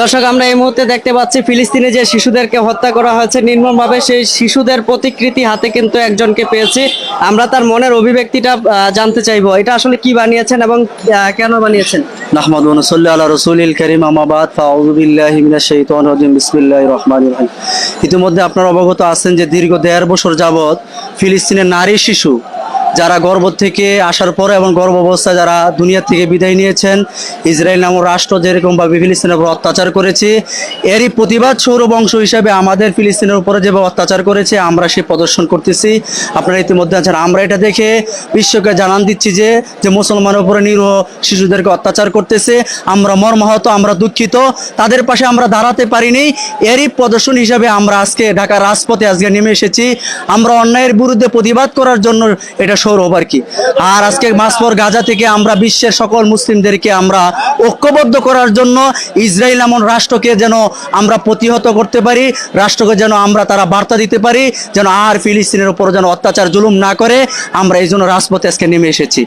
দর্শক, আমরা এই মুহূর্তে দেখতে পাচ্ছি ফিলিস্তিনে যে শিশুদেরকে হত্যা করা হয়েছে, নির্মমভাবে সেই শিশুদের প্রতিকৃতি হাতে কিন্তু একজনকে পেয়েছি। আমরা তার মনের অভিব্যক্তিটা জানতে চাইব। এটা আসলে কি বানিয়েছেন এবং কেন বানিয়েছেন? নাহমাদ নসল্লি আল্লাহ রসুলিল করিম আমাবাদ ফাউজুবিল্লাহি মিনাশ শাইতানির রাজিম। বিসমিল্লাহির রহমানির ইতিমধ্যে আপনারা অবগত আছেন যে দীর্ঘ দেড় বছর যাবৎ ফিলিস্তিনের নারী শিশু যারা গর্ব থেকে আসার পরে এবং গর্ভ অবস্থায় যারা দুনিয়া থেকে বিদায় নিয়েছেন, ইসরায়েল নামক রাষ্ট্র যেরকমভাবে ফিলিস্তিনের উপর অত্যাচার করেছে, এরই প্রতিবাদ সৌর বংশ হিসাবে আমাদের ফিলিস্তিনের উপরে যেভাবে অত্যাচার করেছে, আমরা সে প্রদর্শন করতেছি। আপনারা ইতিমধ্যে আছেন, আমরা এটা দেখে বিশ্বকে জানান দিচ্ছি যে যে মুসলমানের উপরে নিরীহ শিশুদেরকে অত্যাচার করতেছে, আমরা মর্মাহত, আমরা দুঃখিত, তাদের পাশে আমরা দাঁড়াতে পারিনি, এরই প্রদর্শন হিসাবে আমরা আজকে ঢাকা রাজপথে আজকে নেমে এসেছি। আমরা অন্যায়ের বিরুদ্ধে প্রতিবাদ করার জন্য এটা সৌরভ ওভার কি। আর আজকে মাসপর গাজা থেকে আমরা বিশ্বের সকল মুসলিমদেরকে আমরা ঐক্যবদ্ধ করার জন্য ইসরায়েল এমন রাষ্ট্রকে যেন আমরা প্রতিহত করতে পারি, রাষ্ট্রকে যেন আমরা তারা বার্তা দিতে পারি, যেন আর ফিলিস্তিনের উপর যেন অত্যাচার জুলুম না করে। আমরা এই জন্য রাজপথে আজকে নেমে এসেছি।